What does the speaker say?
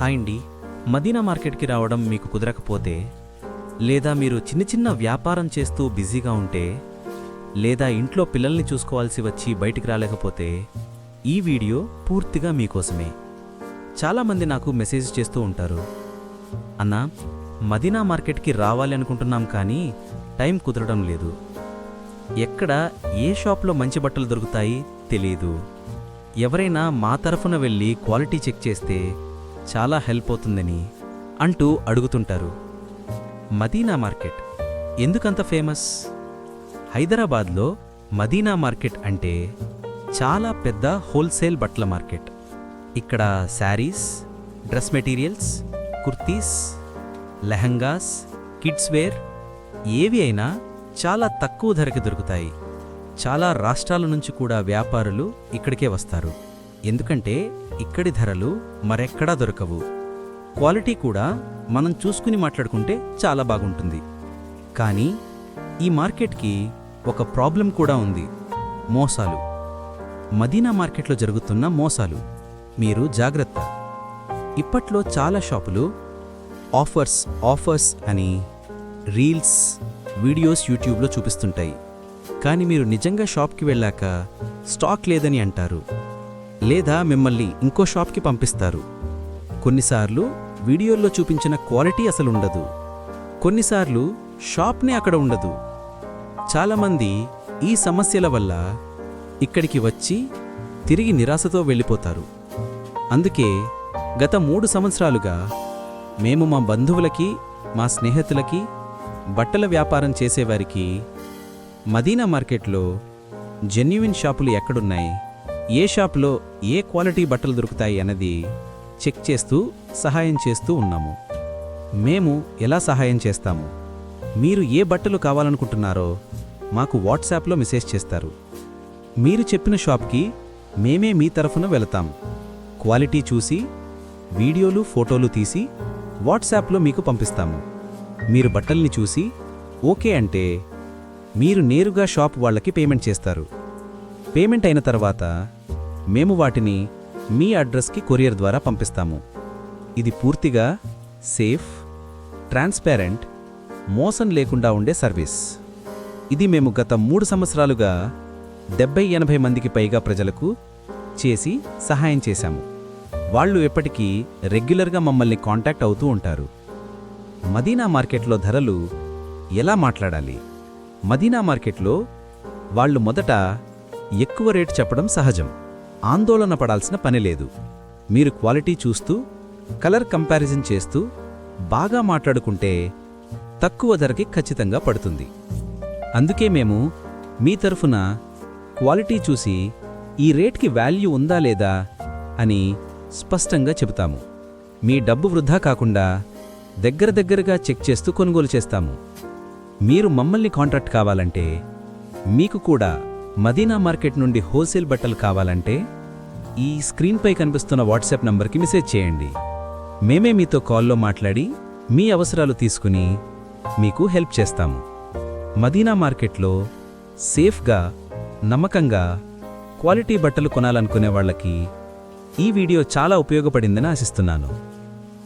Hi అండి. మదీనా మార్కెట్కి రావడం మీకు కుదరకపోతే లేదా మీరు చిన్న చిన్న వ్యాపారం చేస్తూ బిజీగా ఉంటే లేదా ఇంట్లో పిల్లల్ని చూసుకోవాల్సి వచ్చి బయటికి రాలేకపోతే ఈ వీడియో పూర్తిగా మీకోసమే. చాలామంది నాకు మెసేజ్ చేస్తూ ఉంటారు. అన్నా మదీనా మార్కెట్కి రావాలి అనుకుంటున్నాం కానీ టైం కుదరడం లేదు. ఎక్కడ ఏ షాప్లో మంచి బట్టలు దొరుకుతాయి తెలియదు ఎవరైనా మా తరఫున వెళ్ళి క్వాలిటీ చెక్ చేస్తే చాలా హెల్ప్ అవుతుందని అంటూ అడుగుతుంటారు. మదీనా మార్కెట్ ఎందుకంత ఫేమస్? హైదరాబాద్లో మదీనా మార్కెట్ అంటే చాలా పెద్ద హోల్సేల్ బట్టల మార్కెట్. ఇక్కడ saris dress materials kurtis lehengas kids wear ఏవి అయినా చాలా తక్కువ ధరకి దొరుకుతాయి. చాలా రాష్ట్రాల నుంచి కూడా వ్యాపారులు ఇక్కడికే వస్తారు. ఎందుకంటే ఇక్కడి ధరలు మరెక్కడా దొరకవు. క్వాలిటీ కూడా మనం చూసుకుని మాట్లాడుకుంటే చాలా బాగుంటుంది. కానీ ఈ మార్కెట్కి ఒక ప్రాబ్లం కూడా ఉంది. మోసాలు. మదీనా మార్కెట్లో జరుగుతున్న మోసాలు. మీరు జాగ్రత్త. ఇప్పట్లో చాలా షాపులు ఆఫర్స్ ఆఫర్స్ అని రీల్స్ వీడియోస్ యూట్యూబ్లో చూపిస్తుంటాయి. కానీ మీరు నిజంగా షాప్కి వెళ్ళాక స్టాక్ లేదని అంటారు. లేదా మిమ్మల్ని ఇంకో షాప్కి పంపిస్తారు. కొన్నిసార్లు వీడియోల్లో చూపించిన క్వాలిటీ అసలు ఉండదు. కొన్నిసార్లు షాప్నే అక్కడ ఉండదు. చాలామంది ఈ సమస్యల వల్ల ఇక్కడికి వచ్చి తిరిగి నిరాశతో వెళ్ళిపోతారు. అందుకే గత మూడు సంవత్సరాలుగా మేము మా బంధువులకి మా స్నేహితులకి బట్టల వ్యాపారం చేసేవారికి మదీనా మార్కెట్లో జెన్యున్ షాపులు ఎక్కడున్నాయి? ఏ షాప్లో ఏ క్వాలిటీ బట్టలు దొరుకుతాయి అన్నది చెక్ చేస్తూ సహాయం చేస్తూ ఉన్నాము. మేము ఎలా సహాయం చేస్తాము? మీరు ఏ బట్టలు కావాలనుకుంటున్నారో మాకు వాట్సాప్లో మెసేజ్ చేస్తారు. మీరు చెప్పిన షాప్కి మేమే మీ తరఫున వెళతాం. క్వాలిటీ చూసి వీడియోలు ఫోటోలు తీసి వాట్సాప్లో మీకు పంపిస్తాము. మీరు బట్టల్ని చూసి ఓకే అంటే మీరు నేరుగా షాప్ వాళ్ళకి పేమెంట్ చేస్తారు. పేమెంట్ అయిన తర్వాత మేము వాటిని మీ అడ్రస్కి కొరియర్ ద్వారా పంపిస్తాము. ఇది పూర్తిగా సేఫ్ ట్రాన్స్పేరెంట్ మోసం లేకుండా ఉండే సర్వీస్. ఇది మేము గత మూడు సంవత్సరాలుగా డెబ్బై ఎనభై మందికి పైగా ప్రజలకు చేసి సహాయం చేశాము. వాళ్ళు ఎప్పటికీ రెగ్యులర్గా మమ్మల్ని కాంటాక్ట్ అవుతూ ఉంటారు. మదీనా మార్కెట్లో ధరలు ఎలా మాట్లాడాలి? మదీనా మార్కెట్లో వాళ్ళు మొదట ఎక్కువ రేటు చెప్పడం సహజం. ఆందోళన పడాల్సిన పని లేదు. మీరు క్వాలిటీ చూస్తూ కలర్ కంపారిజన్ చేస్తూ బాగా మాట్లాడుకుంటే తక్కువ ధరకి ఖచ్చితంగా పడుతుంది. అందుకే మేము మీ తరఫున క్వాలిటీ చూసి ఈ రేట్కి వాల్యూ ఉందా లేదా అని స్పష్టంగా చెబుతాము. మీ డబ్బు వృధా కాకుండా దగ్గర దగ్గరగా చెక్ చేస్తూ కొనుగోలు చేస్తాము. మీరు మమ్మల్ని కాంటాక్ట్ కావాలంటే మీకు కూడా మదీనా మార్కెట్ నుండి హోల్సేల్ బట్టలు కావాలంటే ఈ స్క్రీన్పై కనిపిస్తున్న వాట్సాప్ నంబర్కి మెసేజ్ చేయండి. మేమే మీతో కాల్లో మాట్లాడి మీ అవసరాలు తీసుకుని మీకు హెల్ప్ చేస్తాము. మదీనా మార్కెట్లో సేఫ్గా నమ్మకంగా క్వాలిటీ బట్టలు కొనాలనుకునే వాళ్ళకి ఈ వీడియో చాలా ఉపయోగపడిందని ఆశిస్తున్నాను.